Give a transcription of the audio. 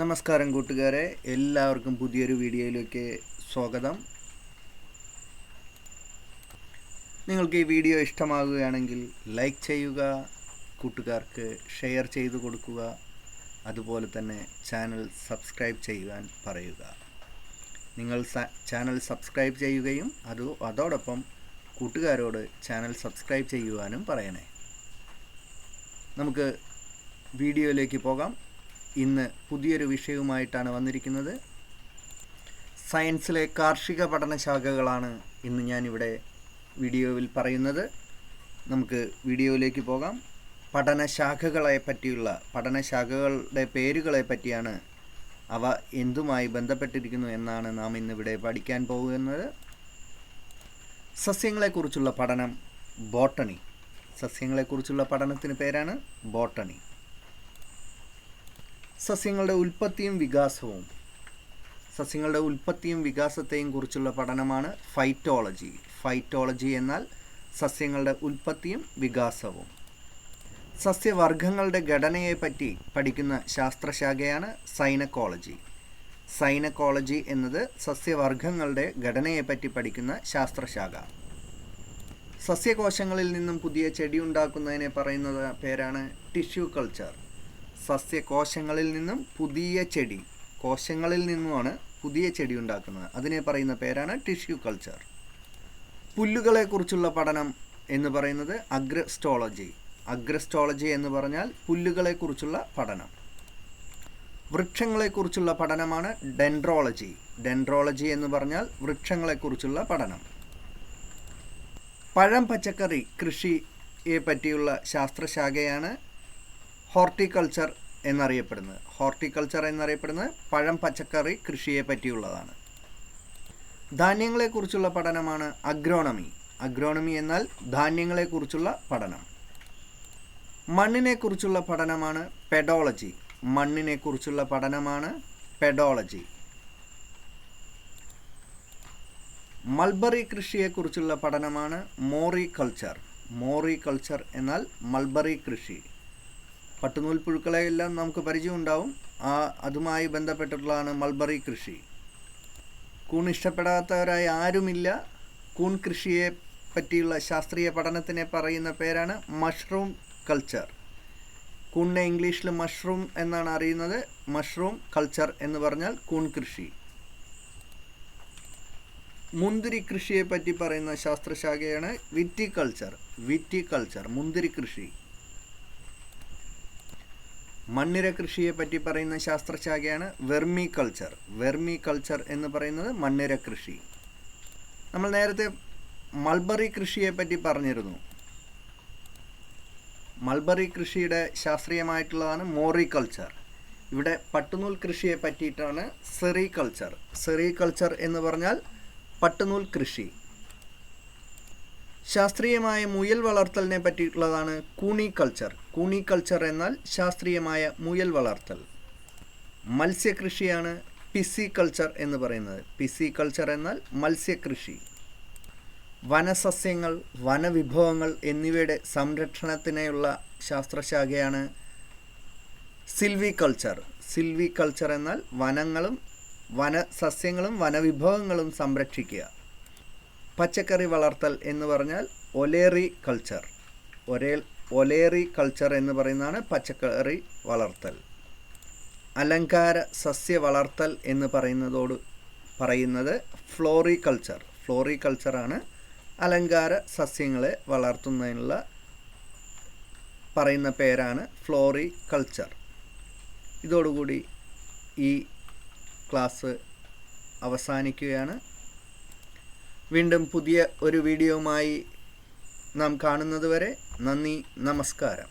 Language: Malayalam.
നമസ്കാരം കൂട്ടുകാരെ എല്ലാവർക്കും പുതിയൊരു വീഡിയോയിലേക്ക് സ്വാഗതം. നിങ്ങൾക്ക് ഈ വീഡിയോ ഇഷ്ടമാകുകയാണെങ്കിൽ ലൈക്ക് ചെയ്യുക കൂട്ടുകാർക്ക് ഷെയർ ചെയ്തു കൊടുക്കുക അതുപോലെ തന്നെ ചാനൽ സബ്സ്ക്രൈബ് ചെയ്യുവാൻ പറയുക. നിങ്ങൾ ചാനൽ സബ്സ്ക്രൈബ് ചെയ്യുകയും അത് അതോടൊപ്പം കൂട്ടുകാരോട് ചാനൽ സബ്സ്ക്രൈബ് ചെയ്യുവാനും പറയണേ. നമുക്ക് വീഡിയോയിലേക്ക് പോകാം. ഇന്ന് പുതിയൊരു വിഷയവുമായിട്ടാണ് വന്നിരിക്കുന്നത്. സയൻസിലെ കാർഷിക പഠനശാഖകളാണ് ഇന്ന് ഞാനിവിടെ വീഡിയോയിൽ പറയുന്നത്. നമുക്ക് വീഡിയോയിലേക്ക് പോകാം. പഠനശാഖകളെ പറ്റിയുള്ള പഠനശാഖകളുടെ പേരുകളെ പറ്റിയാണ് അവ എന്തുമായി ബന്ധപ്പെട്ടിരിക്കുന്നു എന്നാണ് നാം ഇന്നിവിടെ പഠിക്കാൻ പോകുന്നത്. സസ്യങ്ങളെക്കുറിച്ചുള്ള പഠനം ബോട്ടണി. സസ്യങ്ങളെക്കുറിച്ചുള്ള പഠനത്തിന് പേരാണ് ബോട്ടണി. സസ്യങ്ങളുടെ ഉൽപ്പത്തിയും വികാസവും. സസ്യങ്ങളുടെ ഉൽപ്പത്തിയും വികാസത്തെയും കുറിച്ചുള്ള പഠനമാണ് ഫൈറ്റോളജി ഫൈറ്റോളജി എന്നാൽ സസ്യങ്ങളുടെ ഉൽപ്പത്തിയും വികാസവും. സസ്യവർഗങ്ങളുടെ ഘടനയെപ്പറ്റി പഠിക്കുന്ന ശാസ്ത്രശാഖയാണ് സൈനക്കോളജി സൈനക്കോളജി എന്നത് സസ്യവർഗങ്ങളുടെ ഘടനയെപ്പറ്റി പഠിക്കുന്ന ശാസ്ത്രശാഖ. സസ്യകോശങ്ങളിൽ നിന്നും പുതിയ ചെടി ഉണ്ടാക്കുന്നതിനെ പറയുന്ന പേരാണ് ടിഷ്യൂ കൾച്ചർ സസ്യകോശങ്ങളിൽ നിന്നും പുതിയ ചെടി കോശങ്ങളിൽ നിന്നുമാണ് പുതിയ ചെടി ഉണ്ടാക്കുന്നത്. അതിനെ പറയുന്ന പേരാണ് ടിഷ്യൂ കൾച്ചർ. പുല്ലുകളെക്കുറിച്ചുള്ള പഠനം എന്ന് പറയുന്നത് അഗ്രസ്റ്റോളജി അഗ്രസ്റ്റോളജി എന്ന് പറഞ്ഞാൽ പുല്ലുകളെക്കുറിച്ചുള്ള പഠനം. വൃക്ഷങ്ങളെക്കുറിച്ചുള്ള പഠനമാണ് ഡെൻഡ്രോളജി. ഡെൻഡ്രോളജി എന്ന് പറഞ്ഞാൽ വൃക്ഷങ്ങളെക്കുറിച്ചുള്ള പഠനം. പഴം പച്ചക്കറി കൃഷിയെ പറ്റിയുള്ള ശാസ്ത്രശാഖയാണ് ഹോർട്ടിക്കൾച്ചർ എന്നറിയപ്പെടുന്നത്. ഹോർട്ടിക്കൾച്ചർ എന്നറിയപ്പെടുന്നത് പഴം പച്ചക്കറി കൃഷിയെ പറ്റിയുള്ളതാണ്. ധാന്യങ്ങളെക്കുറിച്ചുള്ള പഠനമാണ് അഗ്രോണമി. അഗ്രോണമി എന്നാൽ ധാന്യങ്ങളെക്കുറിച്ചുള്ള പഠനം. മണ്ണിനെക്കുറിച്ചുള്ള പഠനമാണ് പെഡോളജി. മണ്ണിനെക്കുറിച്ചുള്ള പഠനമാണ് പെഡോളജി. മൾബറി കൃഷിയെക്കുറിച്ചുള്ള പഠനമാണ് മോറി കൾച്ചർ മോറി കൾച്ചർ എന്നാൽ മൾബറി കൃഷി. പട്ടുനൂൽ പുഴുക്കളെയെല്ലാം നമുക്ക് പരിചയമുണ്ടാവും. ആ അതുമായി ബന്ധപ്പെട്ടിട്ടുള്ളതാണ് മൾബറി കൃഷി. കൂൺ ഇഷ്ടപ്പെടാത്തവരായി ആരുമില്ല. കൂൺ കൃഷിയെ പറ്റിയുള്ള ശാസ്ത്രീയ പഠനത്തിനെ പറയുന്ന പേരാണ് മഷ്റൂം കൾച്ചർ. കൂണിനെ ഇംഗ്ലീഷിൽ മഷ്റൂം എന്നാണ് അറിയുന്നത്. മഷ്റൂം കൾച്ചർ എന്ന് പറഞ്ഞാൽ കൂൺ കൃഷി. മുന്തിരി കൃഷിയെ പറ്റി പറയുന്ന ശാസ്ത്രശാഖയാണ് വിറ്റിക്കൾച്ചർ വിറ്റിക്കൾച്ചർ മുന്തിരി കൃഷി. മണ്ണിര കൃഷിയെ പറ്റി പറയുന്ന ശാസ്ത്രശാഖയാണ് വെർമി കൾച്ചർ വെർമി കൾച്ചർ എന്ന് പറയുന്നത് മണ്ണിര കൃഷി നമ്മൾ നേരത്തെ മൾബറി കൃഷിയെ പറ്റി പറഞ്ഞിരുന്നു. മൾബറി കൃഷിയുടെ ശാസ്ത്രീയമായിട്ടുള്ളതാണ് മോറി കൾച്ചർ ഇവിടെ പട്ടുനൂൽ കൃഷിയെ പറ്റിയിട്ടാണ് സെറി കൾച്ചർ സെറി കൾച്ചർ എന്ന് പറഞ്ഞാൽ പട്ടുനൂൽ കൃഷി. ശാസ്ത്രീയമായ മുയൽ വളർത്തലിനെ പറ്റിയിട്ടുള്ളതാണ് കൂണി കൾച്ചർ. കൂണി കൾച്ചർ എന്നാൽ ശാസ്ത്രീയമായ മുയൽ വളർത്തൽ. മത്സ്യകൃഷിയാണ് പിസി കൾച്ചർ എന്ന് പറയുന്നത്. പിസി കൾച്ചർ എന്നാൽ മത്സ്യകൃഷി. വനസസ്യങ്ങൾ വനവിഭവങ്ങൾ എന്നിവയുടെ സംരക്ഷണത്തിനായുള്ള ശാസ്ത്രശാഖയാണ് സിൽവി കൾച്ചർ. സിൽവി കൾച്ചർ എന്നാൽ വനങ്ങളും വനസസ്യങ്ങളും വനവിഭവങ്ങളും സംരക്ഷിക്കുക. പച്ചക്കറി വളർത്തൽ എന്ന് പറഞ്ഞാൽ ഒലേറി കൾച്ചർ. ഒരേ ഒലേറി കൾച്ചർ എന്ന് പറയുന്നതാണ് പച്ചക്കറി വളർത്തൽ. അലങ്കാര സസ്യ വളർത്തൽ എന്ന് പറയുന്നതോട് പറയുന്നത് ഫ്ലോറി കൾച്ചർ ഫ്ലോറി കൾച്ചറാണ് അലങ്കാര സസ്യങ്ങളെ വളർത്തുന്നതിനുള്ള പറയുന്ന പേരാണ് ഫ്ലോറി കൾച്ചർ ഇതോടുകൂടി ഈ ക്ലാസ് അവസാനിക്കുകയാണ്. വീണ്ടും പുതിയ ഒരു വീഡിയോയുമായി നാം കാണുന്നതുവരെ നന്ദി നമസ്കാരം.